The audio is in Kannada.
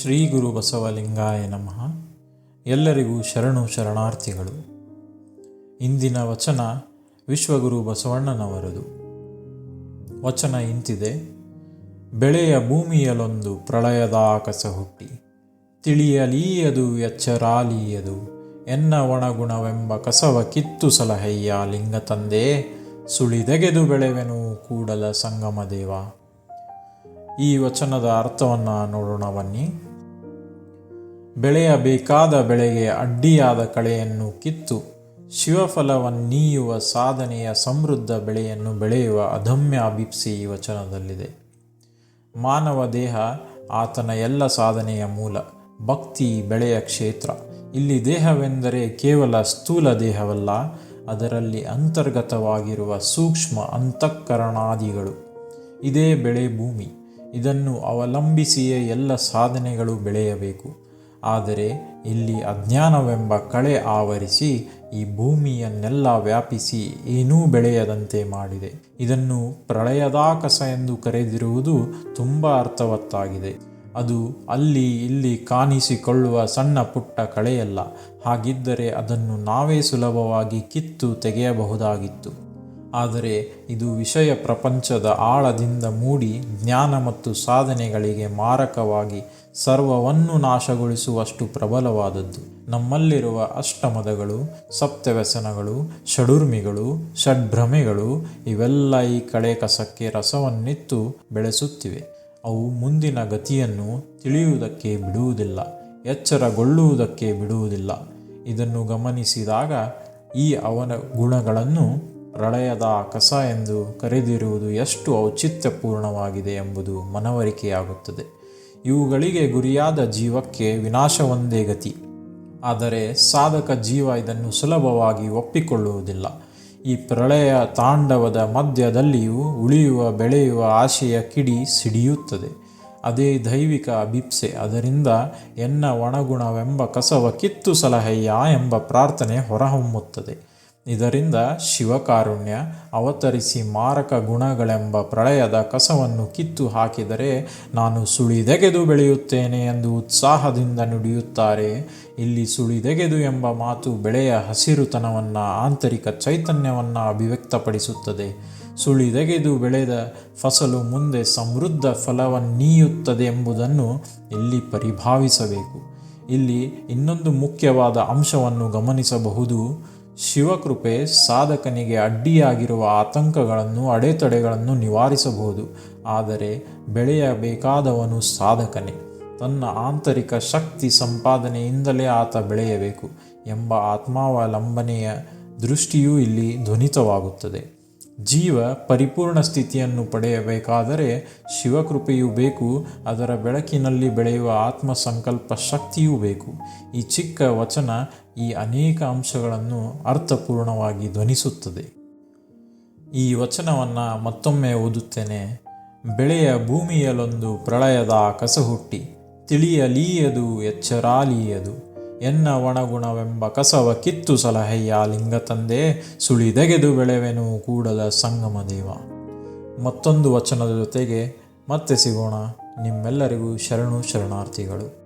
ಶ್ರೀ ಗುರು ಬಸವಲಿಂಗಾಯ ನಮಃ. ಎಲ್ಲರಿಗೂ ಶರಣು ಶರಣಾರ್ಥಿಗಳು. ಇಂದಿನ ವಚನ ವಿಶ್ವಗುರು ಬಸವಣ್ಣನವರದು. ವಚನ ಇಂತಿದೆ. ಬೆಳೆಯ ಭೂಮಿಯಲೊಂದು ಪ್ರಳಯದ ಆಕಸ ಹುಟ್ಟಿ, ತಿಳಿಯಲೀಯದು, ಎಚ್ಚರಾಲೀಯದು, ಎನ್ನ ಒಣಗುಣವೆಂಬ ಕಸವ ಕಿತ್ತು ಸಲಹಯ್ಯ ಲಿಂಗ ತಂದೆ ಸುಳಿದೆಗೆದು ಬೆಳೆವೆನು ಕೂಡಲ ಸಂಗಮ ದೇವ. ಈ ವಚನದ ಅರ್ಥವನ್ನು ನೋಡೋಣ, ಬನ್ನಿ. ಬೆಳೆಯಬೇಕಾದ ಬೆಳೆಗೆ ಅಡ್ಡಿಯಾದ ಕಳೆಯನ್ನು ಕಿತ್ತು, ಶಿವಫಲವನ್ನೀಯುವ ಸಾಧನೆಯ ಸಮೃದ್ಧ ಬೆಳೆಯನ್ನು ಬೆಳೆಯುವ ಅಧಮ್ಯ ಅಭಿಪ್ಸಿ ಈ ವಚನದಲ್ಲಿದೆ. ಮಾನವ ದೇಹ ಆತನ ಎಲ್ಲ ಸಾಧನೆಯ ಮೂಲ, ಭಕ್ತಿ ಬೆಳೆಯ ಕ್ಷೇತ್ರ. ಇಲ್ಲಿ ದೇಹವೆಂದರೆ ಕೇವಲ ಸ್ಥೂಲ ದೇಹವಲ್ಲ, ಅದರಲ್ಲಿ ಅಂತರ್ಗತವಾಗಿರುವ ಸೂಕ್ಷ್ಮ ಅಂತಃಕರಣಾದಿಗಳು. ಇದೇ ಬೆಳೆ ಭೂಮಿ. ಇದನ್ನು ಅವಲಂಬಿಸಿಯೇ ಎಲ್ಲ ಸಾಧನೆಗಳು ಬೆಳೆಯಬೇಕು. ಆದರೆ ಇಲ್ಲಿ ಅಜ್ಞಾನವೆಂಬ ಕಳೆ ಆವರಿಸಿ ಈ ಭೂಮಿಯನ್ನೆಲ್ಲ ವ್ಯಾಪಿಸಿ ಏನೂ ಬೆಳೆಯದಂತೆ ಮಾಡಿದೆ. ಇದನ್ನು ಪ್ರಳಯದಾಕಸ ಎಂದು ಕರೆದಿರುವುದು ತುಂಬ ಅರ್ಥವತ್ತಾಗಿದೆ. ಅದು ಅಲ್ಲಿ ಇಲ್ಲಿ ಕಾಣಿಸಿಕೊಳ್ಳುವ ಸಣ್ಣ ಪುಟ್ಟ ಕಳೆಯಲ್ಲ. ಹಾಗಿದ್ದರೆ ಅದನ್ನು ನಾವೇ ಸುಲಭವಾಗಿ ಕಿತ್ತು ತೆಗೆಯಬಹುದಾಗಿತ್ತು. ಆದರೆ ಇದು ವಿಷಯ ಪ್ರಪಂಚದ ಆಳದಿಂದ ಮೂಡಿ ಜ್ಞಾನ ಮತ್ತು ಸಾಧನೆಗಳಿಗೆ ಮಾರಕವಾಗಿ ಸರ್ವವನ್ನು ನಾಶಗೊಳಿಸುವಷ್ಟು ಪ್ರಬಲವಾದದ್ದು. ನಮ್ಮಲ್ಲಿರುವ ಅಷ್ಟಮದಗಳು, ಸಪ್ತವ್ಯಸನಗಳು, ಷಡುರ್ಮಿಗಳು, ಷಡ್ಭ್ರಮೆಗಳು ಇವೆಲ್ಲ ಈ ಕಳೆ ಕಸಕ್ಕೆ ರಸವನ್ನಿತ್ತು ಬೆಳೆಸುತ್ತಿವೆ. ಅವು ಮುಂದಿನ ಗತಿಯನ್ನು ತಿಳಿಯುವುದಕ್ಕೆ ಬಿಡುವುದಿಲ್ಲ, ಎಚ್ಚರಗೊಳ್ಳುವುದಕ್ಕೆ ಬಿಡುವುದಿಲ್ಲ. ಇದನ್ನು ಗಮನಿಸಿದಾಗ ಈ ಅವನ ಗುಣಗಳನ್ನು ಪ್ರಳಯದ ಕಸ ಎಂದು ಕರೆದಿರುವುದು ಎಷ್ಟು ಔಚಿತ್ಯಪೂರ್ಣವಾಗಿದೆ ಎಂಬುದು ಮನವರಿಕೆಯಾಗುತ್ತದೆ. ಇವುಗಳಿಗೆ ಗುರಿಯಾದ ಜೀವಕ್ಕೆ ವಿನಾಶವೊಂದೇ ಗತಿ. ಆದರೆ ಸಾಧಕ ಜೀವ ಇದನ್ನು ಸುಲಭವಾಗಿ ಒಪ್ಪಿಕೊಳ್ಳುವುದಿಲ್ಲ. ಈ ಪ್ರಳಯ ತಾಂಡವದ ಮಧ್ಯದಲ್ಲಿಯೂ ಉಳಿಯುವ ಬೆಳೆಯುವ ಆಶೆಯ ಕಿಡಿ ಸಿಡಿಯುತ್ತದೆ. ಅದೇ ದೈವಿಕ ಅಭಿಪ್ಸೆ. ಅದರಿಂದ ಎನ್ನ ಒಣಗುಣವೆಂಬ ಕಸವ ಕಿತ್ತು ಸಲಹೆಯ ಎಂಬ ಪ್ರಾರ್ಥನೆ ಹೊರಹೊಮ್ಮುತ್ತದೆ. ಇದರಿಂದ ಶಿವಕಾರುಣ್ಯ ಅವತರಿಸಿ ಮಾರಕ ಗುಣಗಳೆಂಬ ಪ್ರಳಯದ ಕಸವನ್ನು ಕಿತ್ತು ಹಾಕಿದರೆ ನಾನು ಸುಳಿದೆಗೆದು ಬೆಳೆಯುತ್ತೇನೆ ಎಂದು ಉತ್ಸಾಹದಿಂದ ನುಡಿಯುತ್ತಾರೆ. ಇಲ್ಲಿ ಸುಳಿದೆಗೆದು ಎಂಬ ಮಾತು ಬೆಳೆಯ ಹಸಿರುತನವನ್ನು, ಆಂತರಿಕ ಚೈತನ್ಯವನ್ನು ಅಭಿವ್ಯಕ್ತಪಡಿಸುತ್ತದೆ. ಸುಳಿದೆಗೆದು ಬೆಳೆದ ಫಸಲು ಮುಂದೆ ಸಮೃದ್ಧ ಫಲವನ್ನೀಯುತ್ತದೆ ಎಂಬುದನ್ನು ಇಲ್ಲಿ ಪರಿಭಾವಿಸಬೇಕು. ಇಲ್ಲಿ ಇನ್ನೊಂದು ಮುಖ್ಯವಾದ ಅಂಶವನ್ನು ಗಮನಿಸಬಹುದು. ಶಿವಕೃಪೆ ಸಾಧಕನಿಗೆ ಅಡ್ಡಿಯಾಗಿರುವ ಆತಂಕಗಳನ್ನು, ಅಡೆತಡೆಗಳನ್ನು ನಿವಾರಿಸಬಹುದು. ಆದರೆ ಬೆಳೆಯಬೇಕಾದವನು ಸಾಧಕನೇ. ತನ್ನ ಆಂತರಿಕ ಶಕ್ತಿ ಸಂಪಾದನೆಯಿಂದಲೇ ಆತ ಬೆಳೆಯಬೇಕು ಎಂಬ ಆತ್ಮಾವಲಂಬನೆಯ ದೃಷ್ಟಿಯೂ ಇಲ್ಲಿ ಧ್ವನಿತವಾಗುತ್ತದೆ. ಜೀವ ಪರಿಪೂರ್ಣ ಸ್ಥಿತಿಯನ್ನು ಪಡೆಯಬೇಕಾದರೆ ಶಿವಕೃಪೆಯೂ ಬೇಕು, ಅದರ ಬೆಳಕಿನಲ್ಲಿ ಬೆಳೆಯುವ ಆತ್ಮ ಸಂಕಲ್ಪ ಶಕ್ತಿಯೂ ಬೇಕು. ಈ ಚಿಕ್ಕ ವಚನ ಈ ಅನೇಕ ಅಂಶಗಳನ್ನು ಅರ್ಥಪೂರ್ಣವಾಗಿ ಧ್ವನಿಸುತ್ತದೆ. ಈ ವಚನವನ್ನು ಮತ್ತೊಮ್ಮೆ ಓದುತ್ತೇನೆ. ಬೆಳೆಯ ಭೂಮಿಯಲ್ಲೊಂದು ಪ್ರಳಯದ ಕಸ ಹುಟ್ಟಿ ತಿಳಿಯಲೀಯದು, ಎಚ್ಚರಾಲೀಯದು. ಎನ್ನ ಒಣಗುಣವೆಂಬ ಕಸವ ಕಿತ್ತು ಸಲಹೆಯ ಲಿಂಗ ತಂದೆ ಸುಳಿದೆಗೆದು ಬೆಳೆವೆನು ಕೂಡಲ ಸಂಗಮ ದೇವ. ಮತ್ತೊಂದು ವಚನದ ಜೊತೆಗೆ ಮತ್ತೆ ಸಿಗೋಣ ನಿಮ್ಮೆಲ್ಲರಿಗೂ ಶರಣು ಶರಣಾರ್ಥಿಗಳು.